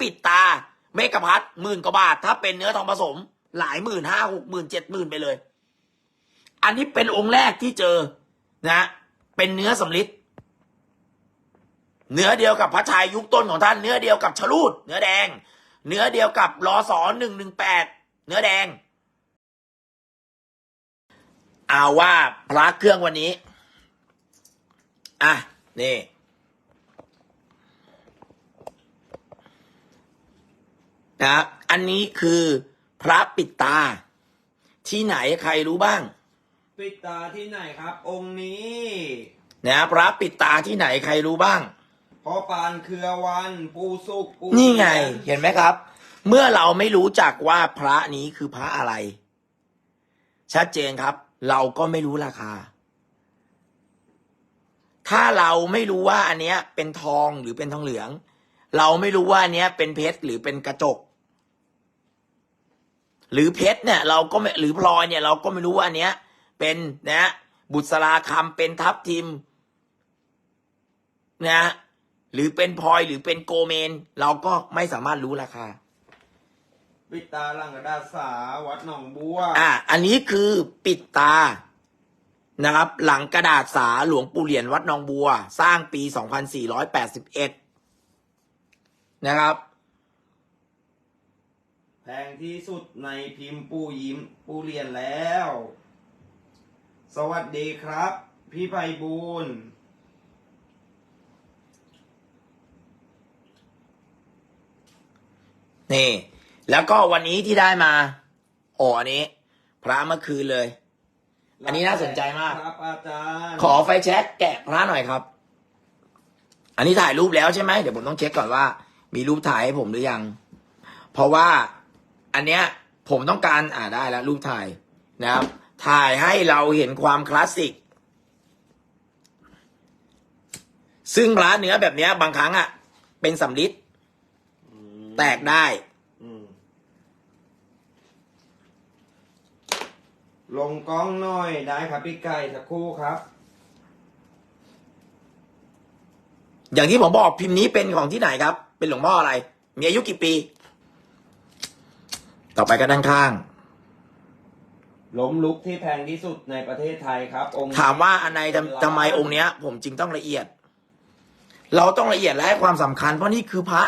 ปิดตา เมกะพัทหมื่นกว่าบาท ถ้าเป็นเนื้อทองผสม หลายหมื่นห้าหกหมื่นเจ็ดหมื่นไปเลย อันนี้เป็นองค์แรกที่เจอนะ เป็นเนื้อสำลิดเนื้อเดียวกับพระชายยุคต้นของท่านเนื้อเดียวกับชลูดเนื้อแดง เนื้อเดียวกับรอสอหนึ่งหนึ่งแปดเนื้อแดงเอาว่าพระเครื่องวันนี้ อะ นี่ นะครับอันนี้คือพระปิดตา ที่ไหนใครรู้บ้าง ปิดตาที่ไหนครับ องค์นี้ นะพระปิดตาที่ไหนใครรู้บ้างพ่อปานเครือวันปูสุกปูนี่ไงเทียเห็นไหมครับ เมื่อเราไม่รู้จักว่าพระนี้คือพระอะไร ชัดเจนครับ เราก็ไม่รู้ราคา ถ้าเราไม่รู้ว่าอันเนี้ยเป็นทองหรือเป็นทองเหลือง เราไม่รู้ว่าอันเนี้ยเป็นเพชรหรือเป็นกระจก หรือเพชรเนี่ยเราก็ไม่หรือพลอยเนี่ยเราก็ไม่รู้ว่าอันเนี้ย เป็นนะบุษราคำเป็นทับทิมนะหรือเป็นพลอยหรือเป็นโกเมน เราก็ไม่สามารถรู้ราคาปิดตาหลังกระดาษสาวัดหนองบัว อ่าอันนี้คือปิดตานะครับ หลังกระดาษสาหลวงปู่เหรียญวัดหนองบัว สร้างปี 2481 นะครับ แพงที่สุดในพิมพ์ปูยิ้มปูเรียนแล้ว สวัสดีครับ พี่ไพบูลย์นี่ แล้วก็วันนี้ที่ได้มาโอ้อันนี้ พระเมื่อคืนเลย อันนี้น่าสนใจมาก ครับอาจารย์ขอไฟแช็กแกะพระหน่อยครับ อันนี้ถ่ายรูปแล้วใช่ไหมเดี๋ยวผมต้องเช็คก่อนว่า มีรูปถ่ายให้ผมหรือยัง เพราะว่า อันเนี้ยผมต้องการอ่าได้แล้วรูปถ่ายนะครับ ถ่ายให้เราเห็นความคลาสสิก ซึ่งพระเนื้อแบบเนี้ย บางครั้งอะ เป็นสำลิดอืมแตกได้อืมลงกล้องหน่อยได้ครับพี่ไก่สักครู่ครับ อย่างที่ผมบอกพิมพ์นี้เป็นของที่ไหนครับ เป็นหลวงพ่ออะไร มีอายุกี่ปี ต่อไปก็ด้านข้าง ล้มลุกที่แพงที่สุดในประเทศไทยครับ องค์นี้ถามว่าอันไหนทำทำไมองค์เนี้ย ผมจึงต้องละเอียด เราต้องละเอียดและให้ความสำคัญ เพราะนี่คือพระ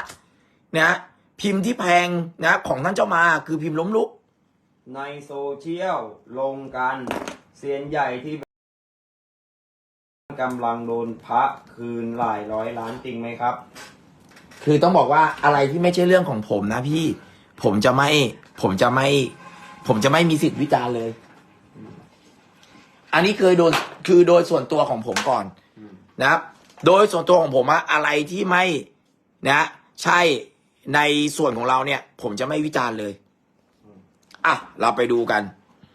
นะพิมพ์ที่แพงนะของท่านเจ้ามาคือพิมพ์ล้มลุก ในโซเชียลลงกันเซียนใหญ่ที่กำลังโดนพระคืนหลายร้อยล้านจริงไหมครับ คือต้องบอกว่าอะไรที่ไม่ใช่เรื่องของผมนะพี่ ผมจะไม่ ผมจะไม่ ผมจะไม่มีสิทธิ์วิจารณ์เลย อันนี้เคยโดนคือโดยส่วนตัวของผมก่อนอืมนะครับ โดยส่วนตัวของผมอะอะไรที่ไม่นะ ใช่ในส่วนของเราเนี่ย ผมจะไม่วิจารณ์เลยอะเราไปดูกัน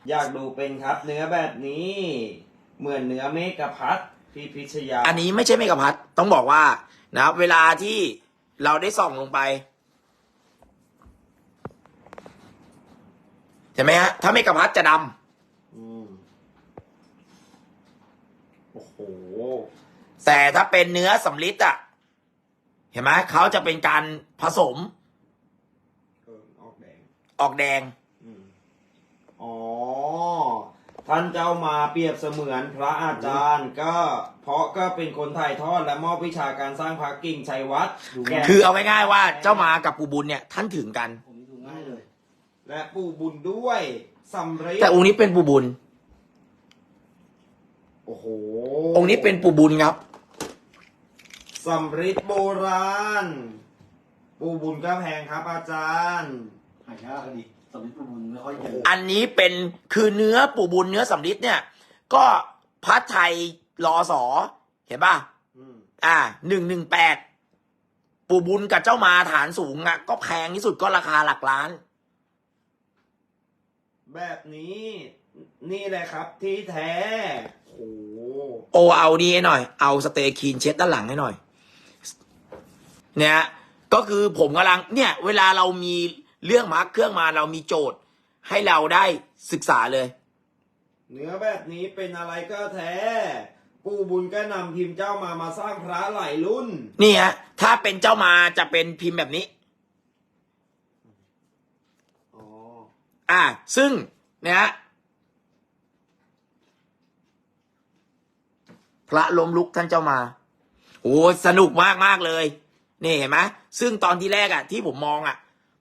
อยากดูเป็นครับ เนื้อแบบนี้ เหมือนเนื้อเมกะพัดพี่พิชยา อันนี้ไม่ใช่เมกะพัดต้องบอกว่านะครับเวลาที่เราได้ส่องลงไป เห็นไหมฮะ ถ้าเมกะพัดจะดำอืมโอ้โห แต่ถ้าเป็นเนื้อสำลิดอะเห็นไหมเขาจะเป็นการผสมเออออกแดง ออกแดงอืมอ๋อ ท่านเจ้ามาเปรียบเสมือนพระอาจารย์ ก็เพราะก็เป็นคนถ่ายทอดและมอบวิชาการสร้างพระกิ่งชัยวัดแก่คือเอาง่ายๆว่าเจ้ามากับปูบุญเนี่ย ท่านถึงกัน ผมดูง่ายเลย และปู่บุญด้วยสำเร็จแต่องค์นี้เป็นปูบุญ โอ้โหองค์นี้เป็นปูบุญครับ สำริดโบราณ ปู่บุญก็แพงครับอาจารย์ หายากดีสมิทประมุนไม่ค่อยเจออันนี้เป็นคือเนื้อปูบุญเนื้อสำลิดเนี่ย ก็พระไทยรอสอเห็นป่ะ อืมอ่าหนึ่งหนึ่งแปดปูบุญกับเจ้ามาฐานสูงอะก็แพงที่สุดก็ราคาหลักล้าน แบบนี้ นี่แหละครับ ที่แท้โอ้โหโอเอาดีให้หน่อย เอาสเตย์คีนเช็ดด้านหลังให้หน่อย เนี่ย ก็คือผมกำลังเนี่ย เวลาเรามีเรื่องมาร์คเครื่องมาเรามีโจทย์ ให้เราได้ศึกษาเลย เนื้อแบบนี้เป็นอะไรก็แท้ ปู่บุญก็นำพิมพ์เจ้ามามาสร้างพระหลายรุ่น นี่ฮะถ้าเป็นเจ้ามาจะเป็นพิมพ์แบบนี้ อ่า ซึ่งนะฮะพระล้มลุกท่านเจ้ามาโอ้สนุกมากมากๆเลย นี่เห็นไหมซึ่งตอนที่แรกอะที่ผมมองอะ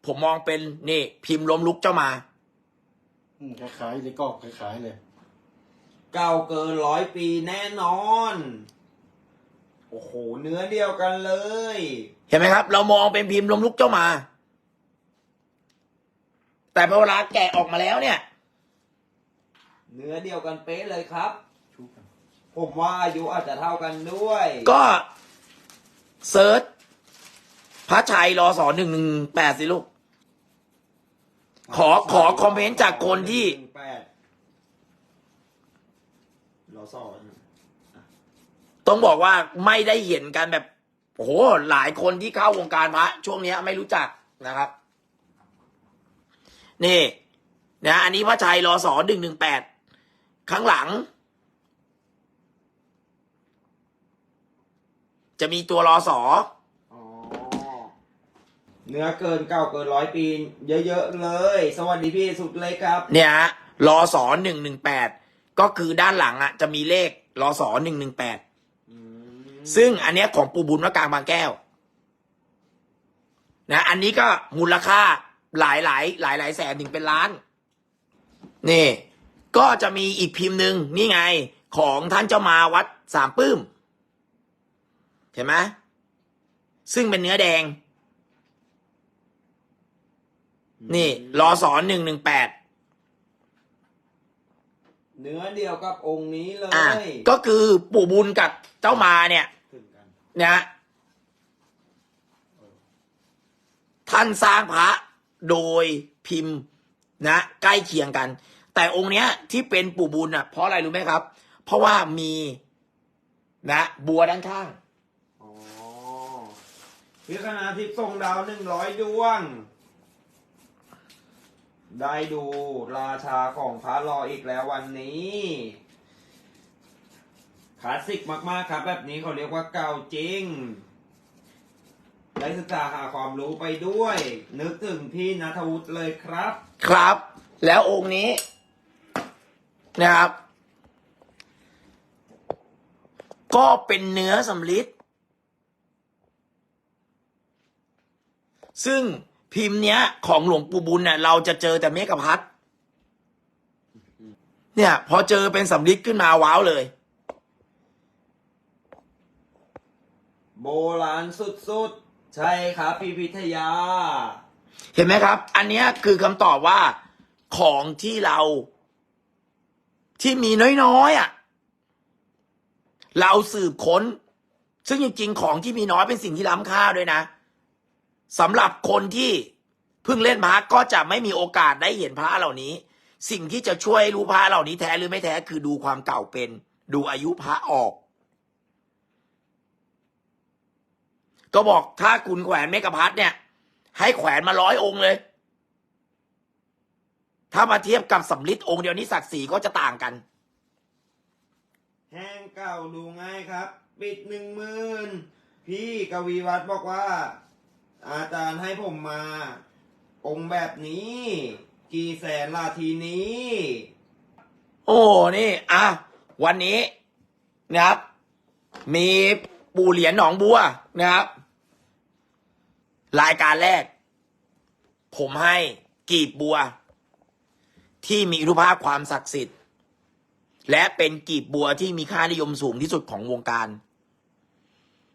ผมมองเป็นนี่พิมพ์ล้มลุกเจ้ามาอืมคล้ายๆเลยก็คล้ายๆเลยเก่าเกินร้อยปีแน่นอน โอ้โห เนื้อเดียวกันเลย เห็นไหมครับ เรามองเป็นพิมพ์ล้มลุกเจ้ามา แต่พอเวลาแกะออกมาแล้วเนี่ย เนื้อเดียวกันเป๊ะเลยครับชูกันผมว่าอายุอาจจะเท่ากันด้วย ก็เซิร์ชพระชัยรอสอหนึ่งหนึ่งแปดสิลูก ขอขอคอมเมนต์จากคนที่หงแปดรอสอนต้องบอกว่าไม่ได้เห็นกันแบบโอ้โหหลายคนที่เข้าวงการพระช่วงเนี้ยไม่รู้จักนะครับ นี่นะอันนี้พระชัยรอสอหนึ่งหนึ่งแปดข้างหลัง จะมีตัวรอสออ๋อเนื้อเกินเก่าเกินร้อยปี เยอะๆเลย สวัสดีพี่สุดเล็กครับ เนี่ยฮะรอสอหนึ่งหนึ่งแปดก็คือด้านหลังอะ จะมีเลขรอสอหนึ่งหนึ่งแปดอืมซึ่งอันเนี้ยของปูบุญวัดกลางบางแก้ว นะ อันนี้ก็มูลค่า หลายหลายหลายหลายแสนถึงเป็นล้าน นี่ ก็จะมีอีกพิมพ์หนึ่งนี่ไง ของท่านเจ้ามาวัดสามปื้ม เห็นไหมซึ่งเป็นเนื้อแดง นี่รอสอนหนึ่งหนึ่งแปดเนื้อเดียวกับองค์นี้เลอะยก็คือปู่บุญกับเจ้ามาเนี่ย ถึงกัน นะฮะท่านสร้างพระ โดยพิมพ์นะ ใกล้เคียงกัน แต่องค์เนี้ยที่เป็นปู่บุญอะเพราะอะไรรู้ไหมครับ เพราะว่ามีนะบัวด้านข้างอ๋อพิคณาทิพย์ส่งดาวหนึ่งร้อยดวง ได้ดูราชาของพระรออีกแล้ววันนี้คลาสสิกมาก ๆ ครับ แบบนี้เขาเรียกว่าเก่าจริง ได้ศึกษาหาความรู้ไปด้วย นึกถึงพี่นัทวุฒิเลยครับ ครับ แล้วองค์นี้นะครับ ก็เป็นเนื้อสำลิดซึ่งพิมพ์เนี้ย ของหลวงปู่บุญเนี่ยเราจะเจอแต่เมกะพัดเนี่ย พอเจอเป็นสำลิดขึ้นมาว้าวเลย โบราณสุดๆ ใช่ครับพี่พิทยา เห็นไหมครับ อันเนี้ยคือคำตอบว่าของที่เรา ที่มีน้อยๆอะ เราสืบค้น ซึ่งจริงๆ ของที่มีน้อยเป็นสิ่งที่ล้ำค่าด้วยนะสำหรับคนที่เพิ่งเล่นพระก็จะไม่มีโอกาสได้เห็นพระเหล่านี้ สิ่งที่จะช่วยรู้พระเหล่านี้แท้หรือไม่แท้คือดูความเก่าเป็น ดูอายุพระออก ก็บอกถ้าคุณแขวนเมกะพัดเนี่ย ให้แขวนมาร้อยองค์เลย ถ้ามาเทียบกับสำลิดองค์เดียวนี้ศักดิ์ศรีก็จะต่างกัน แห้งเก่าดูง่ายครับ ปิดหนึ่งหมื่นพี่กวีวัฒน์บอกว่า อาจารย์ให้ผมมา องค์แบบนี้ กี่แสนลาทีนี้ โอ้นี่ อะ วันนี้นะครับ มีปู่เหรียญหนองบัวนะครับ รายการแรก ผมให้กีบบัว ที่มีรูปภาพความศักดิ์สิทธิ์ และเป็นกีบบัวที่มีค่านิยมสูงที่สุดของวงการ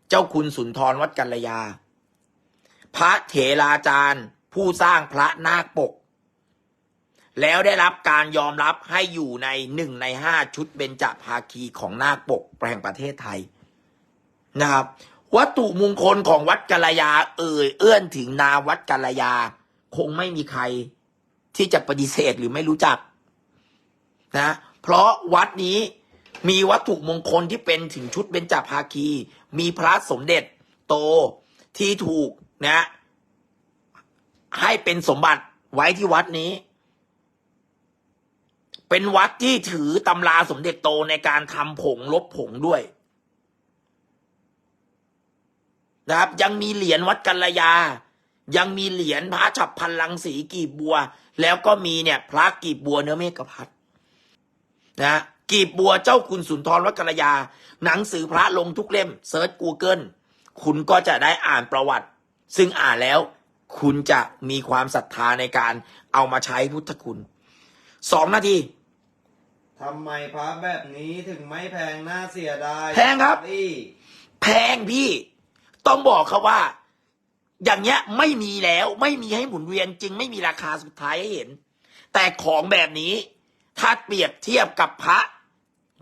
เจ้าคุณสุนทรวัดกัลยา พระเถราจารย์ ผู้สร้างพระนาคปก แล้วได้รับการยอมรับให้อยู่ในหนึ่งในห้าชุดเบญจภาคีของนาคปกแห่งประเทศไทยนะครับ วัตถุมงคลของวัดกัลยา เอ่ยเอื้อนถึงนาวัดกัลยา คงไม่มีใครที่จะปฏิเสธหรือไม่รู้จักนะเพราะวัดนี้มีวัตถุมงคลที่เป็นถึงชุดเบญจภาคี มีพระสมเด็จโตที่ถูกนะให้เป็นสมบัติไว้ที่วัดนี้ เป็นวัดที่ถือตำราสมเด็จโตในการทำผงลบผงด้วย นะครับ ยังมีเหรียญวัดกัลยา ยังมีเหรียญพระฉับพันลังสีกีบบัว แล้วก็มีเนี่ยพระกีบบัวเนื้อเมฆพัดนะกีบบัวเจ้าคุณสุนทรวัดกัลยา หนังสือพระลงทุกเล่มเซิร์ช Google คุณก็จะได้อ่านประวัติ ซึ่งอ่านแล้วคุณจะมีความศรัทธาในการเอามาใช้พุทธคุณสองนาทีทำไมพระแบบนี้ถึงไม่แพงน่าเสียดายแพงครับพี่แพงพี่ ต้องบอกเขาว่า อย่างเงี้ยไม่มีแล้วไม่มีให้หมุนเวียนจึงไม่มีราคาสุดท้ายให้เห็น แต่ของแบบนี้ถ้าเปรียบเทียบกับพระ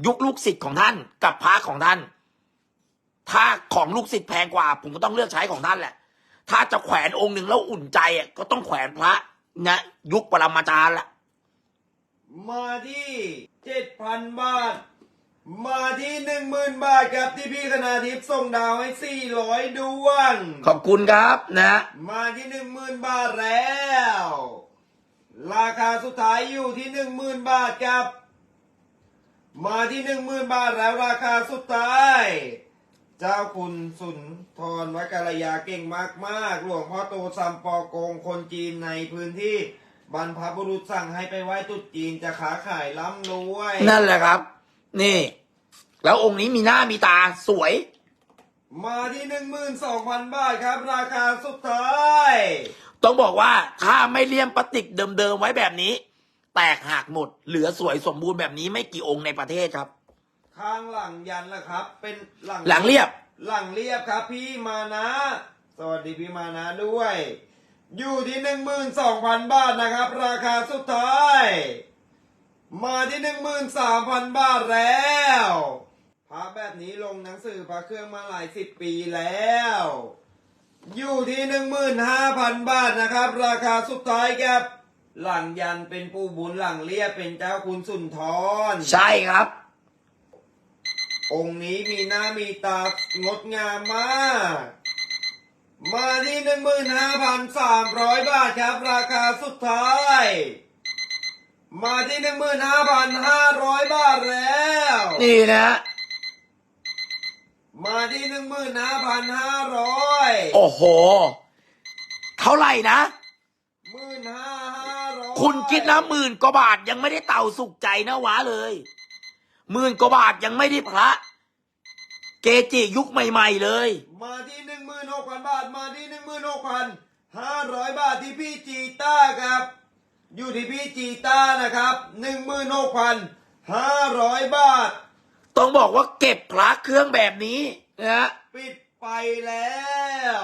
ยุคลูกศิษย์ของท่านกับพระของท่าน ถ้าของลูกศิษย์แพงกว่า ผมก็ต้องเลือกใช้ของท่านแหละ ถ้าจะแขวนองค์หนึ่งแล้วอุ่นใจอะก็ต้องแขวนพระนะยุคปรมาจารย์ละมาที่เจ็ดพันบาท มาที่หนึ่งหมื่นบาทครับที่พี่คณาทิพย์ส่งดาวให้สี่ร้อยดวง ขอบคุณครับนะ มาที่หนึ่งหมื่นบาทแล้ว ราคาสุดท้ายอยู่ที่หนึ่งหมื่นบาทครับ มาที่หนึ่งหมื่นบาทแล้วราคาสุดท้าย เจ้าคุณสุนทรวัดกาลยาเก่งมากๆหลวงพ่อโตซัมปอกงคนจีนในพื้นที่บรรพบุรุษสั่งให้ไปไหว้ตรุษจีนจะขาขายร่ำรวย นั่นแหละครับ นี่ แล้วองค์นี้มีหน้ามีตาสวย มาที่หนึ่งหมื่นสองพันบาทครับ ราคาสุดท้าย ต้องบอกว่าถ้าไม่เลี่ยมพลาสติกเดิมๆไว้แบบนี้ แตกหักหมด เหลือสวยสมบูรณ์แบบนี้ไม่กี่องค์ในประเทศครับ ข้างหลังยันละครับ เป็นหลังหลังเรียบ หลังเรียบครับพี่มานะ สวัสดีพี่มานะด้วย อยู่ที่หนึ่งหมื่นสองพันบาทนะครับ ราคาสุดท้าย มาที่หนึ่งหมื่นสามพันบาทแล้วพระแบบนี้ลงหนังสือพระเครื่องมาหลายสิบปีแล้ว อยู่ที่หนึ่งหมื่นห้าพันบาทนะครับ ราคาสุดท้ายครับ หลังยันเป็นผู้บุญหลังเรียบเป็นเจ้าคุณสุนทร ใช่ครับ องค์นี้มีหน้ามีตางดงามมาก มาที่หนึ่งหมื่นห้าพันสามร้อยบาทครับ ราคาสุดท้าย มาที่หนึ่งหมื่นห้าพันห้าร้อยบาทแล้ว นี่นะ มาที่หนึ่งหมื่นห้าพันห้าร้อยโอ้โห เท่าไหร่นะหมื่นห้าห้าร้อยคุณคิดนะหมื่นกว่าบาทยังไม่ได้เต่าสุขใจนะวะเลยหมื่นกว่าบาทยังไม่ได้พระ เกจิยุคใหม่ ๆ เลย มาที่หนึ่งหมื่นหกพันบาท มาที่หนึ่งหมื่นหกพันห้าร้อยบาทที่พี่จีต้าครับ อยู่ที่พี่จีต้านะครับหนึ่งหมื่นหกพันห้าร้อยบาท ต้องบอกว่าเก็บพระเครื่องแบบนี้นะฮะปิดไปแล้ว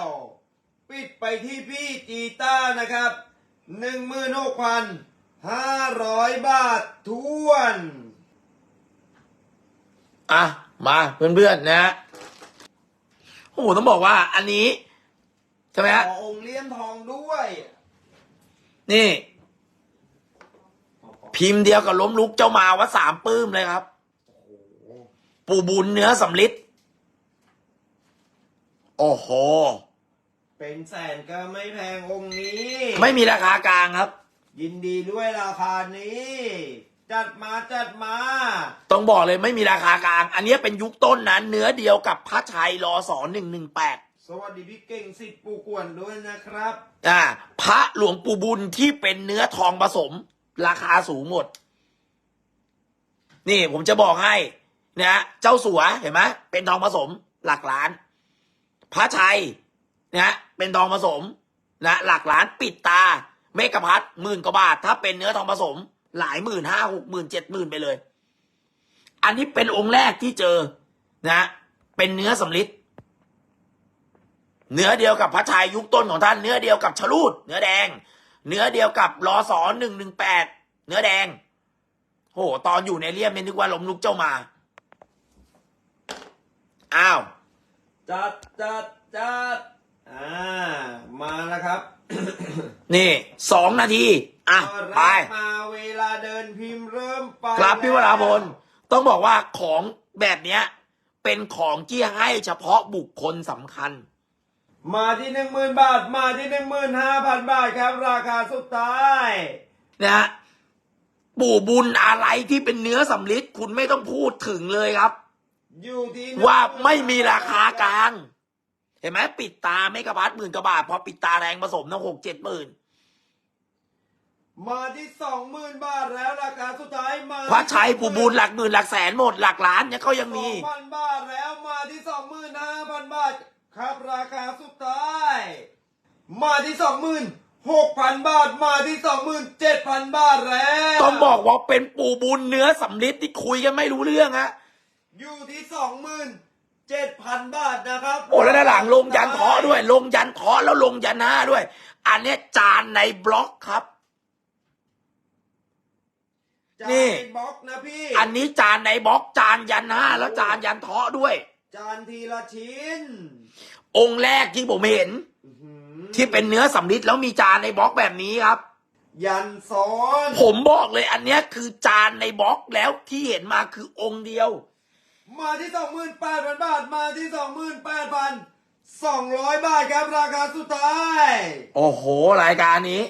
ปิดไปที่พี่จีต้านะครับหนึ่งหมื่นหกพันห้าร้อยบาททวน อะ มาเพื่อนๆนะฮะโอ้โหต้องบอกว่าอันนี้ใช่ไหมขฮะอองค์เลี่ยมทองด้วย นี่ พิมพ์เดียวกับล้มลุกเจ้ามาวัดสามปื้มเลยครับ ปู่บุญเนื้อสำลิดโอ้โห เป็นแสนก็ไม่แพงองค์นี้ ไม่มีราคากลางครับ ยินดีด้วยราคานี้ จัดมาจัดมา ต้องบอกเลยไม่มีราคากลาง อันนี้เป็นยุคต้นนั้น เนื้อเดียวกับพระชัยรอสอนหนึ่งหนึ่งแปดสวัสดีพี่เก่งสิทธิ์ปูกวนด้วยนะครับ อ่า พระหลวงปู่บุญที่เป็นเนื้อทองผสม ราคาสูงหมด นี่ผมจะบอกให้นะเจ้าสัวเห็นไหมเป็นทองผสมหลักล้าน พระชัยนะเป็นทองผสมนะหลักล้านปิดตา เมกะพัทหมื่นกว่าบาท ถ้าเป็นเนื้อทองผสม หลายหมื่นห้าหกหมื่นเจ็ดหมื่นไปเลย อันนี้เป็นองค์แรกที่เจอนะ เป็นเนื้อสำลิดเนื้อเดียวกับพระชัยยุคต้นของท่าน เนื้อเดียวกับชลูด เนื้อแดง เนื้อเดียวกับรอสอหนึ่งหนึ่งแปดเนื้อแดง โห ตอนอยู่ในเลี่ยมเนี่ยนึกว่าลมลุกเจ้ามา อ้าว จัดจัดจัดอ่า มาแล้วครับ นี่สองนาที อะเปิดไปรับมาเวลาเดินพิมพ์เริ่มไปครับพี่วราพลแวต้องบอกว่าของแบบเนี้ย เป็นของที่ให้เฉพาะบุคคลสำคัญ มาที่หนึ่งหมื่นบาท มาที่หนึ่งหมื่นห้าพันบาทครับ ราคาสุดท้ายนะฮะปู่บุญอะไรที่เป็นเนื้อสำลิดคุณไม่ต้องพูดถึงเลยครับ อยู่ที่ว่าไม่มีราคากลาง เห็นไหมปิดตาไม่กระพัดหมื่นกว่าบาทพอปิดตาแรงผสมนะหกเจ็ดหมื่นมาที่สองหมื่นบาทแล้วราคาสุดท้ายมาพระชัยปูบูลหลักหมื่นหลักแสนหมดหลักล้านเนี่ยเขายังมี สองพันบาทแล้วมาที่สองหมื่นห้าพันบาท ครับราคาสุดท้าย มาที่สองหมื่นหกพันบาทมาที่สองหมื่นเจ็ดพันบาทแล้วต้องบอกว่าเป็นปูบุญเนื้อสำลิดที่คุยกันไม่รู้เรื่องฮะอยู่ที่สองหมื่นเจ็ดพันบาทนะครับ โอ้แล้วด้านหลังลงยันเคาะด้วย ลงยันเคาะแล้วลงยันหน้าด้วย อันเนี้ยจานในบล็อกครับจานนี่บล็อกนะพี่ อันนี้จานในบล็อกจานยันหน้าแล้วจานยันเคาะด้วย จานทีละชิ้น องค์แรกที่ผมเห็น อื้อหือที่เป็นเนื้อสำลิดแล้วมีจานในบล็อกแบบนี้ครับ ยันซ้อนผมบอกเลยอันเนี้ยคือจานในบล็อกแล้วที่เห็นมาคือองค์เดียว มาที่สองหมื่นแปดพันบาท มาที่สองหมื่นแปดพันสองร้อยบาทครับราคาสุดท้าย โอ้โห รายการนี้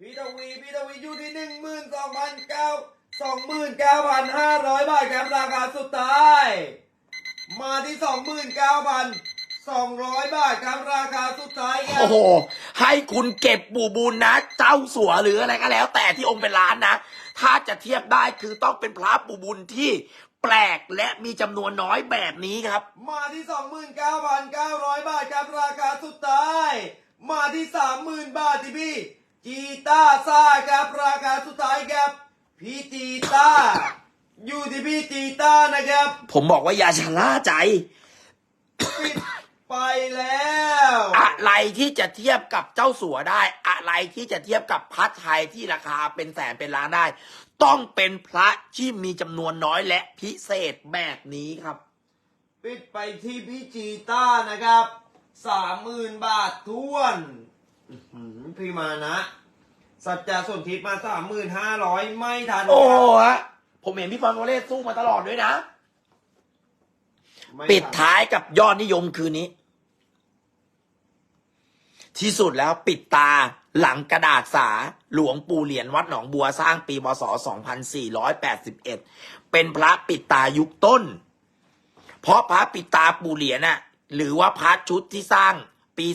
พี่ทวีพี่ทวีอยู่ที่หนึ่งหมื่นสองพันเก้าสองหมื่นเก้าพันห้าร้อยบาทครับราคาสุดท้าย มาที่สองหมื่นเก้าพันสองร้อยบาทครับราคาสุดท้ายครัโอ้บโห ให้คุณเก็บปูบุญนะ เจ้าสัวหรืออะไรก็แล้ว แต่ที่องค์เป็นล้านนะ ถ้าจะเทียบได้คือต้องเป็นพระปูบุญที่แปลกและมีจำนวนน้อยแบบนี้ครับ มาที่สองหมื่นเก้าพันเก้าร้อยบาทครับราคาสุดท้าย มาที่สามหมื่นบาทที่พี่ จีต้าซ่าครับราคาสุดท้ายครับ พี่จีต้า อยู่ที่พี่จีต้านะครับ ผมบอกว่าอย่าชะล่าใจ ปิดไปแล้ว อะไรที่จะเทียบกับเจ้าสัวได้ อะไรที่จะเทียบกับพระไทยที่ราคาเป็นแสนเป็นล้านได้ ต้องเป็นพระที่มีจำนวนน้อยและพิเศษแบบนี้ครับ ปิดไปที่พี่จีต้านะครับสามหมื่นบาททวนอื้อหือพี่มานะ สัจจะสนทิมาสามหมื่นห้าร้อยไม่ทันโอ้ครับโหฮะ ผมเห็นพี่ฟอนโกเล่สู้มาตลอดด้วยนะ ไม่ปิดทันท้ายกับยอดนิยมคืนนี้ ที่สุดแล้วปิดตาหลังกระดาษสาหลวงปู่เหรียญวัดหนองบัวสร้างปีพศ2481 เป็นพระปิดตายุคต้น เพราะพระปิดตาปู่เหรียญน่ะ หรือว่าพระชุดที่สร้างปี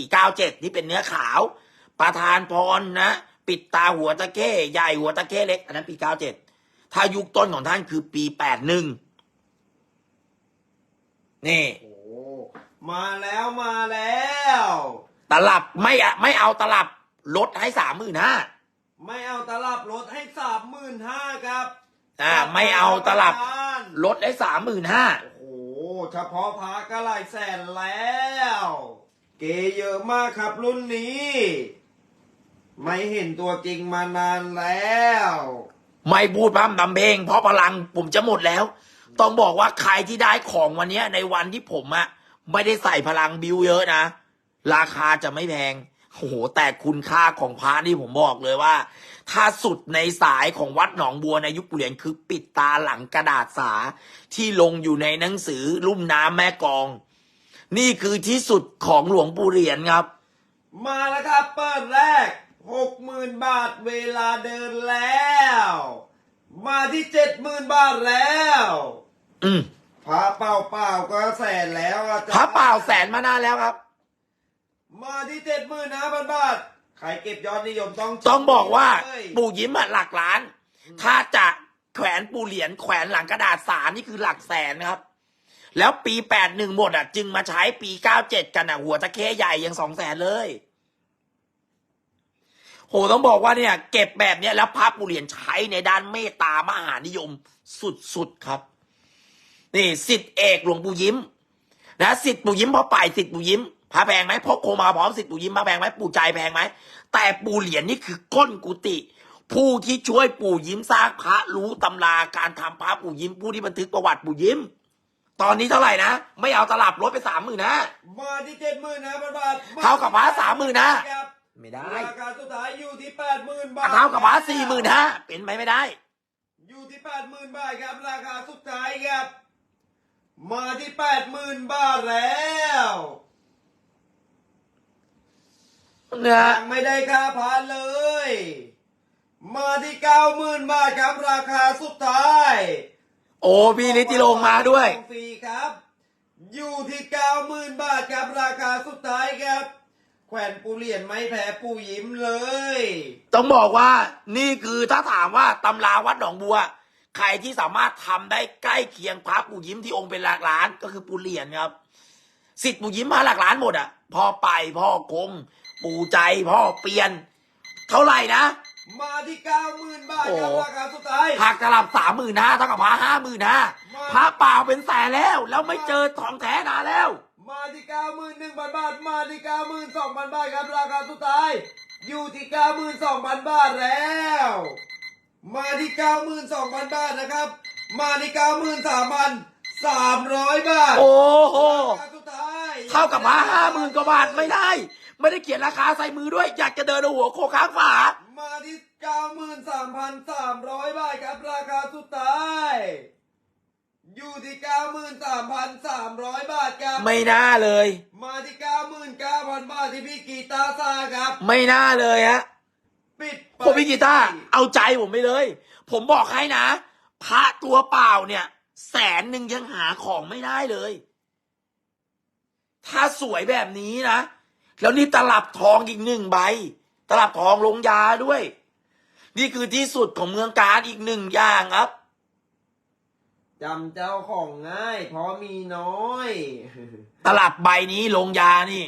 2497 ที่เป็นเนื้อขาว ประธานพรนะ ปิดตาหัวตะเข้ใหญ่หัวตะเข้เล็ก อันนั้นปี 97 ถ้ายุคต้นของท่านคือปี81นี่ โอ้โหมาแล้วมาแล้ว ตลับไม่อะไม่เอาตลับลดให้สามหมื่นห้าไม่เอาตลับลดให้สามหมื่นห้าครับอ่าไม่เอาตลับอาจารย์ลดให้สามหมื่นห้าโอ้โหเฉพาะพาก็หลายแสนแล้ว เกเยอะมากครับรุ่นนี้ ไม่เห็นตัวจริงมานานแล้ว ไม่พูดพร่ำทำเพลง เพราะพลังผมจะหมดแล้ว ต้องบอกว่าใครที่ได้ของวันนี้ในวันที่ผมอะไม่ได้ใส่พลังบิวเยอะนะ ราคาจะไม่แพงโอ้โหแต่คุณค่าของพระนี่ผมบอกเลยว่า ถ้าสุดในสายของวัดหนองบัวในยุคปุเรียนคือปิดตาหลังกระดาษสา ที่ลงอยู่ในหนังสือลุ่มน้ำแม่กอง นี่คือที่สุดของหลวงปู่เหรียญครับ มาแล้วครับเปิดแรก หกหมื่นบาทเวลาเดินแล้ว มาที่เจ็ดหมื่นบาทแล้วอืมพระเปล่าเปล่าๆก็แสนแล้วอาจารย์พระเปล่าแสนมานานแล้วครับ มาที่เจ็ดหมื่นห้าพันบาทใครเก็บยอดนิยมต้องต้องบอกว่าเลยปู่ยิ้มอะหลักล้าน ถ้าจะแขวนปูเหรียญแขวนหลังกระดาษสามนี่คือหลักแสนครับ แล้วปีแปดหนึ่งหมดอะจึงมาใช้ปีเก้าเจ็ดกันอะหัวตะเข้ใหญ่ยังสองแสนเลย โหต้องบอกว่าเนี่ย เก็บแบบเนี้ยแล้วพระปูเหรียญใช้ในด้านเมตตามหานิยมสุดๆครับ นี่สิทธิเอกหลวงปู่ยิ้ม นะสิทธิ์ปู่ยิ้มพอป่ายสิทธิ์ปู่ยิ้มพระแพงไหมพกโคมาพร้อมสิทธิ์ปู่ยิ้มพระแพงไหมปู่ใจแพงไหมแต่ปู่เหรียญนี่คือก้นกุฏิผู้ที่ช่วยปู่ยิ้มสร้างพระรู้ตำราการทำพระปู่ยิ้ม ผู้ที่บันทึกประวัติปู่ยิ้ม ตอนนี้เท่าไหร่นะ ไม่เอาตลับลดไปสามหมื่นนะมาที่เจ็ดหมื่นห้าพันบาทเท่ากับพระ30,000นะครับ ไม่ได้ราคาสุดท้ายอยู่ที่แปดหมื่นบาทเท่ากับพระสี่หมื่นห้าเป็นไปไม่ได้ อยู่ที่แปดหมื่นบาทครับ ราคาสุดท้ายครับ มาที่แปดหมื่นบาทแล้วนะยังไม่ได้ค่าพานเลย มาที่เก้าหมื่นบาทครับ ราคาสุดท้าย โอ้พี่นิติลงมาด้วยฟรีครับ อยู่ที่เก้าหมื่นบาทครับ ราคาสุดท้ายครับ แขวนปูเหรียญไม่แพ้ปูยิ้มเลย ต้องบอกว่านี่คือถ้าถามว่าตำราวัดหนองบัว ใครที่สามารถทำได้ใกล้เคียงพระปู่ยิ้มที่องค์เป็นหลักล้าน ก็คือปู่เหรียญครับสิทธิ์ปู่ยิ้มมาหลักล้านหมดอะพ่อไปพ่อกงปู่ใจพ่อเปลี่ยน เท่าไหร่นะ มาที่เก้าหมื่นบาทครับโอ้ราคาสุดท้ายหักตลับสามหมื่นห้าเท่ากับพระห้าหมื่นห้าพระเปล่าเป็นแสนแล้ว แล้วไม่เจอทองแท้นานแล้ว มาที่เก้าหมื่นหนึ่งพันบาท มาที่เก้าหมื่นสองพันบาทครับราคาสุดท้าย อยู่ที่เก้าหมื่นสองพันบาทแล้ว มาที่เก้าหมื่นสองพันบาทนะครับ มาที่เก้าหมื่นสามพันสามร้อยบาทโอ้โหราคาสุดท้ายเท่ากับพระห้าหมื่นกว่าบาทไม่ได้ ไม่ได้เขียนราคาใส่มือด้วย อยากจะเดินเอาหัวโคกข้างฝามาที่เก้าหมื่นสามพันสามร้อยบาทครับราคาสุดท้าย อยู่ที่เก้าหมื่นสามพันสามร้อยบาทครับ ไม่น่าเลย มาที่เก้าหมื่นเก้าพันบาทที่พี่กีตาร์ซาครับ ไม่น่าเลยฮะปิดไปผมพี่กีตาร์เอาใจผมไปเลย ผมบอกให้นะ พระตัวเปล่าเนี่ย แสนหนึ่งยังหาของไม่ได้เลย ถ้าสวยแบบนี้นะ แล้วนี่ตลับทองอีกหนึ่งใบ ตลับทองลงยาด้วย นี่คือที่สุดของเมืองการอีกหนึ่งอย่างครับ จำเจ้าของง่าย เพราะมีน้อยตลับใบนี้ลงยานี่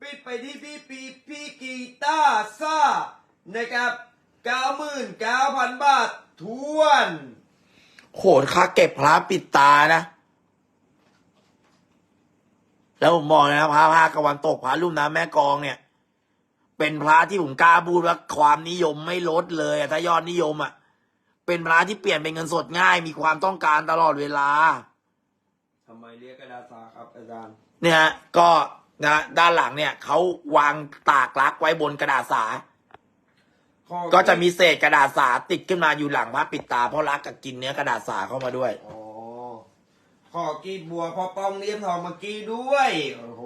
ปิดไปที่พี่ปีพี่กีตาร์ซ่านะครับเก้าหมื่นเก้าพันบาททวนโหดค่าเก็บพระปิดตานะ แล้วผมบอกเลยนะพระภาคกวันตกพระรุ่มน้ำแม่กลองเนี่ย เป็นพระที่ผมกล้าพูดว่าความนิยมไม่ลดเลยอะถ้ายอดนิยมอะ เป็นพระที่เปลี่ยนเป็นเงินสดง่าย มีความต้องการตลอดเวลาทำไมเรียกกระดาษซาครับอาจารย์ เนี่ยฮะก็นะด้านหลังเนี่ยเขาวางตากลักไว้บนกระดาษสา ข้อก็จะมีเศษกระดาษสาติดขึ้นมาอยู่หลังพระปิดตาเพราะรักกับกินเนื้อกระดาษสาเข้ามาด้วย อ๋อขอกีบบัวพอปองเลียมทองมากีด้วย โอ้โห